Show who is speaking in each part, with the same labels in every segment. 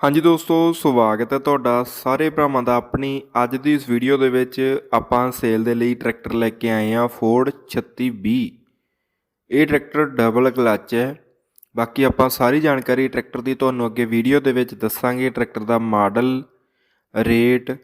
Speaker 1: ਹਾਂਜੀ ਦੋਸਤੋ, ਸਵਾਗਤ ਹੈ ਤੁਹਾਡਾ ਸਾਰੇ ਭਰਾਵਾਂ ਦਾ ਆਪਣੀ ਅੱਜ ਦੀ ਇਸ ਵੀਡੀਓ ਦੇ ਵਿੱਚ ਆਪਾਂ ਸੇਲ ਦੇ ਲਈ ਟਰੈਕਟਰ ਲੈ ਕੇ ਆਏ ਹਾਂ ਫੋਰਡ 3620 ਇਹ ਟਰੈਕਟਰ ਡਬਲ ਕਲੱਚ ਹੈ। ਬਾਕੀ ਆਪਾਂ ਸਾਰੀ ਜਾਣਕਾਰੀ ਟਰੈਕਟਰ ਦੀ ਤੁਹਾਨੂੰ ਅੱਗੇ ਵੀਡੀਓ ਦੇ ਵਿੱਚ ਦੱਸਾਂਗੇ। ਟਰੈਕਟਰ ਦਾ ਮਾਡਲ ਰੇਟ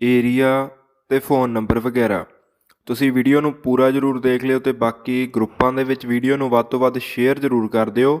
Speaker 1: ਏਰੀਆ ਤੇ ਫੋਨ ਨੰਬਰ ਵਗੈਰਾ। ਤੁਸੀਂ ਵੀਡੀਓ ਨੂੰ ਪੂਰਾ ਜ਼ਰੂਰ ਦੇਖ ਲਿਓ ਤੇ ਬਾਕੀ ਗਰੁੱਪਾਂ ਦੇ ਵਿੱਚ ਵੀਡੀਓ ਨੂੰ ਵੱਧ ਤੋਂ ਵੱਧ ਸ਼ੇਅਰ ਜ਼ਰੂਰ ਕਰ ਦਿਓ।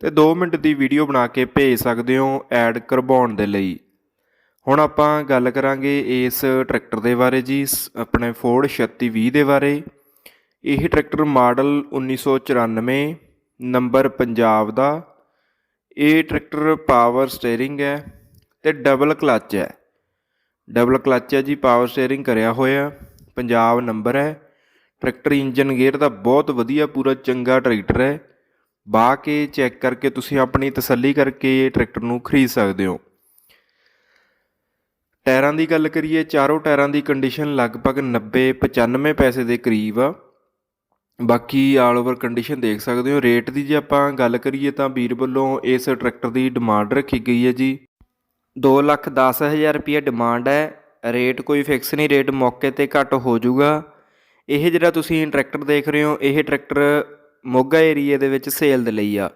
Speaker 1: ਤੇ 2 ਮਿੰਟ ਦੀ ਵੀਡੀਓ ਬਣਾ ਕੇ ਭੇਜ ਸਕਦੇ ਹੋ ਐਡ ਕਰਵਾਉਣ ਦੇ ਲਈ। ਹੁਣ ਆਪਾਂ ਗੱਲ ਕਰਾਂਗੇ ਇਸ ਟਰੈਕਟਰ ਦੇ ਬਾਰੇ ਜੀ, ਸ- ਆਪਣੇ ਫੋਰਡ 3620 ਦੇ ਬਾਰੇ। ਇਹ ਟਰੈਕਟਰ ਮਾਡਲ 1994 ਨੰਬਰ ਪੰਜਾਬ ਦਾ। ਇਹ ਟਰੈਕਟਰ ਪਾਵਰ ਸਟੀਅਰਿੰਗ ਹੈ ਤੇ ਡਬਲ ਕਲੱਚ ਹੈ। ਡਬਲ ਕਲੱਚ ਹੈ ਜੀ, ਪਾਵਰ ਸਟੀਅਰਿੰਗ ਕਰਿਆ ਹੋਇਆ, ਪੰਜਾਬ ਨੰਬਰ ਹੈ। ਟਰੈਕਟਰ ਇੰਜਨ ਗੇਅਰ ਦਾ ਬਹੁਤ ਵਧੀਆ, ਪੂਰਾ ਚੰਗਾ ਟਰੈਕਟਰ ਹੈ। ਬਾਹ ਕੇ ਚੈੱਕ ਕਰਕੇ ਤੁਸੀਂ ਆਪਣੀ ਤਸੱਲੀ ਕਰਕੇ ਟਰੈਕਟਰ ਨੂੰ ਖਰੀਦ ਸਕਦੇ ਹੋ। ਟਾਇਰਾਂ ਦੀ ਗੱਲ ਕਰੀਏ, ਚਾਰੋਂ ਟਾਇਰਾਂ ਦੀ ਕੰਡੀਸ਼ਨ ਲਗਭਗ 90 95 ਪੈਸੇ ਦੇ ਕਰੀਬ ਆ। ਬਾਕੀ ਆਲ ਓਵਰ ਕੰਡੀਸ਼ਨ ਦੇਖ ਸਕਦੇ ਹੋ। ਰੇਟ ਦੀ ਜੇ ਆਪਾਂ ਗੱਲ ਕਰੀਏ ਤਾਂ ਵੀਰ ਵੱਲੋਂ ਇਸ ਟਰੈਕਟਰ ਦੀ ਡਿਮਾਂਡ ਰੱਖੀ ਗਈ ਹੈ ਜੀ। 2 ਲੱਖ 10 ਹਜ਼ਾਰ ਰੁਪਏ ਡਿਮਾਂਡ ਹੈ। ਰੇਟ ਕੋਈ ਫਿਕਸ ਨਹੀਂ ਰੇਟ ਮੌਕੇ ਤੇ ਘੱਟ ਹੋ ਜਾਊਗਾ। ਇਹ ਜਿਹੜਾ ਤੁਸੀਂ ਟਰੈਕਟਰ ਦੇਖ ਰਹੇ ਹੋ, ਇਹ ਟਰੈਕਟਰ ਮੋਗਾ ਏਰੀਏ ਦੇ ਵਿੱਚ ਸੇਲ ਦੇ ਲਈ ਆ।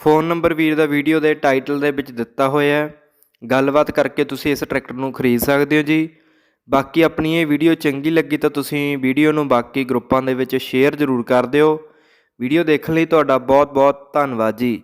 Speaker 1: ਫੋਨ ਨੰਬਰ ਵੀਰ ਦਾ ਵੀਡੀਓ ਦੇ ਟਾਈਟਲ ਦੇ ਵਿੱਚ ਦਿੱਤਾ ਹੋਇਆ ਹੈ। ਗੱਲਬਾਤ ਕਰਕੇ ਤੁਸੀਂ ਇਸ ਟਰੈਕਟਰ ਨੂੰ ਖਰੀਦ ਸਕਦੇ ਹੋ ਜੀ। ਬਾਕੀ ਆਪਣੀ ਇਹ ਵੀਡੀਓ ਚੰਗੀ ਲੱਗੀ ਤਾਂ ਤੁਸੀਂ ਵੀਡੀਓ ਨੂੰ ਬਾਕੀ ਗਰੁੱਪਾਂ ਦੇ ਵਿੱਚ ਸ਼ੇਅਰ ਜ਼ਰੂਰ ਕਰ ਦਿਓ। ਵੀਡੀਓ ਦੇਖਣ ਲਈ ਤੁਹਾਡਾ ਬਹੁਤ ਬਹੁਤ ਧੰਨਵਾਦ ਜੀ।